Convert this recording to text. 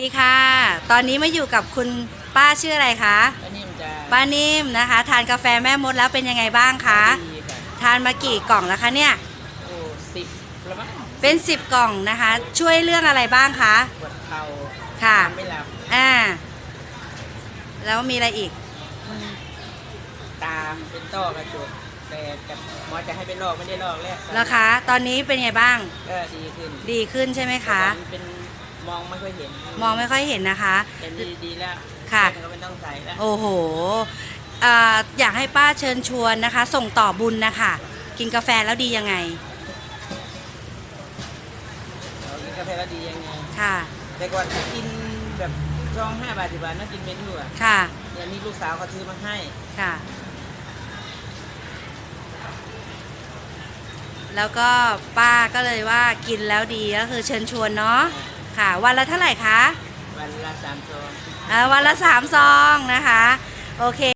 ดีค่ะ ตอนนี้มาอยู่กับคุณป้าชื่ออะไรคะอันนี้มันจะป้านิ่มนะคะ ทานกาแฟแม่มดแล้วเป็นยังไงบ้างคะ ดีค่ะทานมากี่กล่องแล้วคะเนี่ย โอ้สิบแล้วมั้งเป็น 10 กล่องนะคะ ช่วยเรื่องอะไรบ้างคะ ปวดเข่าค่ะ นอนไม่หลับอ่า แล้วมีอะไรอีก ตามเป็นต้อกระจกแต่จะหมอจะให้ไปลอกไม่ได้ลอกแล้วแล้วคะ ตอนนี้เป็นไงบ้าง ก็ดีขึ้นดีขึ้นใช่ไหมคะมันเป็น มองไม่ค่อยเห็นมองไม่ค่อยเห็นนะคะแต่ดีดีแล้วค่ะแว่นก็ไม่ต้องใส่แล้ว โอ้โหอ่าอยากให้ป้าเชิญชวนนะคะ ส่งต่อบุญนะคะ กินกาแฟแล้วดียังไง เรากินกาแฟแล้วดียังไง ค่ะ แต่ก่อนกินแบบช่องห้าบาทสิบบาทน่ากินเมนูอะค่ะเนี่ยนี่ลูกสาวเขาซื้อมาให้ ค่ะ แล้วก็ป้าก็เลยว่ากินแล้วดีก็คือเชิญชวนเนาะ ค่ะ วันละเท่าไหร่คะ วันละสามซอง อ่าวันละสามซองนะคะ โอเค